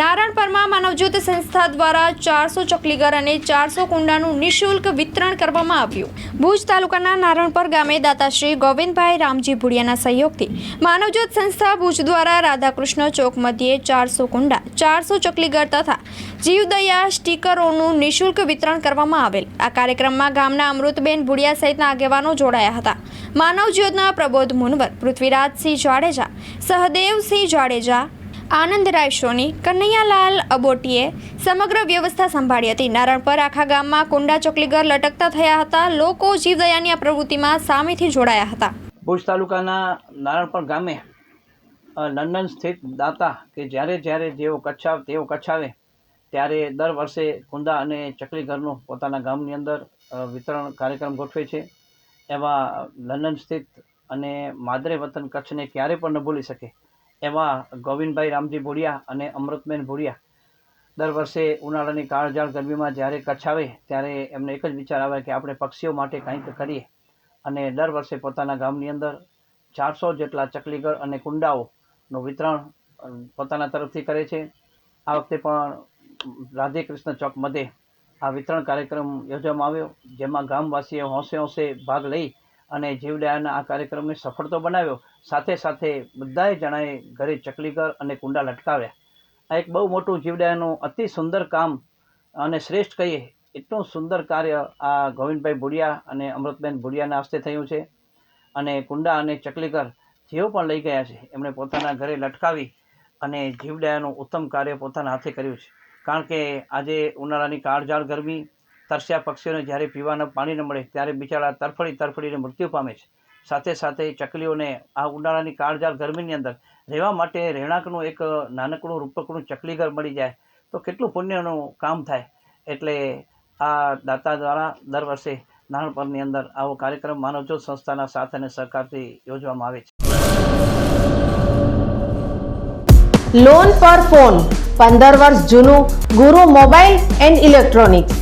નારણપરમાં માનવજ્યોત સંસ્થા દ્વારા ચારસો ચકલીઘર અને ચારસો કુંડાનું નિઃશુલ્ક વિતરણ કરવામાં આવ્યું. ભુજ તાલુકાના નારણપર ગામે દાતાશ્રી ગોવિંદભાઈ રામજી ભુડિયાના સહયોગથી માનવજ્યોત સંસ્થા ભુજ દ્વારા રાધાકૃષ્ણ ચોક મધ્યે ચારસો કુંડા, ચારસો ચકલીઘર તથા જીવદયા સ્ટીકરોનું નિઃશુલ્ક વિતરણ કરવામાં આવેલ. આ કાર્યક્રમમાં ગામના અમૃતબેન ભુડિયા સહિતના આગેવાનો જોડાયા હતા. માનવજ્યોતના પ્રબોધ મુનવર, પૃથ્વીરાજસિંહ જાડેજા, સહદેવસિંહ જાડેજા આનંદરાય સોની, કનૈયાલાલ અબોટીએ સમગ્ર વ્યવસ્થા સંભાળી હતી. નારણપર આખા ગામમાં કુંડા ચોકલીગર લટકતા થયા હતા. લોકો જીવદયાની આ પ્રવૃત્તિમાં સામેથી જોડાયા હતા. ભુજ તાલુકાના નારણપર ગામે લંડન સ્થિત દાતા કે જ્યારે જ્યારે જેઓ કચ્છાવ તેઓ કચ્છાવે, ત્યારે દર વર્ષે કુંડા અને ચકલીઘરનું પોતાના ગામની અંદર વિતરણ કાર્યક્રમ ગોઠવે છે. એવા લંડન સ્થિત અને માદરે વતન કચ્છને ક્યારે પણ ન ભૂલી શકે એવા ગોવિંદભાઈ રામજી ભોડિયા અને અમૃતબેન ભુડિયા દર વર્ષે ઉનાળાની કાળઝાળ ગરમીમાં જ્યારે કચ્છ આવે, ત્યારે એમને એક જ વિચાર આવે કે આપણે પક્ષીઓ માટે કંઈક કરીએ. અને દર વર્ષે પોતાના ગામની અંદર ચારસો જેટલા ચકલીઘર અને કુંડાઓનું વિતરણ પોતાના તરફથી કરે છે. આ વખતે પણ રાધે કૃષ્ણ ચોક મધ્યે આ વિતરણ કાર્યક્રમ યોજવામાં આવ્યો, જેમાં ગામવાસીએ હોંશે હોંશે ભાગ લઈ અને જીવદયાના આ કાર્યક્રમને સફળ તો બનાવ્યો. સાથે સાથે બધાએ જણાએ ઘરે ચકલીઘર અને કુંડા લટકાવ્યા. આ એક બહુ મોટું જીવદયાનું અતિ સુંદર કામ અને શ્રેષ્ઠ કહીએ, એટલું સુંદર કાર્ય આ ગોવિંદભાઈ ભુડિયા અને અમૃતબેન ભુડિયાના હસ્તે થયું છે. અને કુંડા અને ચકલીઘર જેઓ પણ લઈ ગયા છે, એમણે પોતાના ઘરે લટકાવી અને જીવદયાનું ઉત્તમ કાર્ય પોતાના હાથે કર્યું છે. કારણ કે આજે ઉનાળાની કાળઝાળ ગરમી તરસ્યા પક્ષીઓને જ્યારે પીવાના પાણી ન મળે, ત્યારે બિચારા તરફડી તરફડીને મૃત્યુ પામે છે. સાથે સાથે ચકલીઓને આ ઉનાળાની કાળજાળ ગરમીની અંદર રહેવા માટે રહેણાંકનું એક નાનકડું રૂપકડું ચકલીઘર મળી જાય તો કેટલું પુણ્યનું કામ થાય. એટલે આ દાતા દ્વારા દર વર્ષે નાનપણની અંદર આવો કાર્યક્રમ માનવજ્યોત સંસ્થાના સાથ અને સહકારથી યોજવામાં આવે છે. લોન પર ફોન પંદર વર્ષ જૂનું ગુરુ મોબાઈલ એન્ડ ઇલેક્ટ્રોનિક્સ.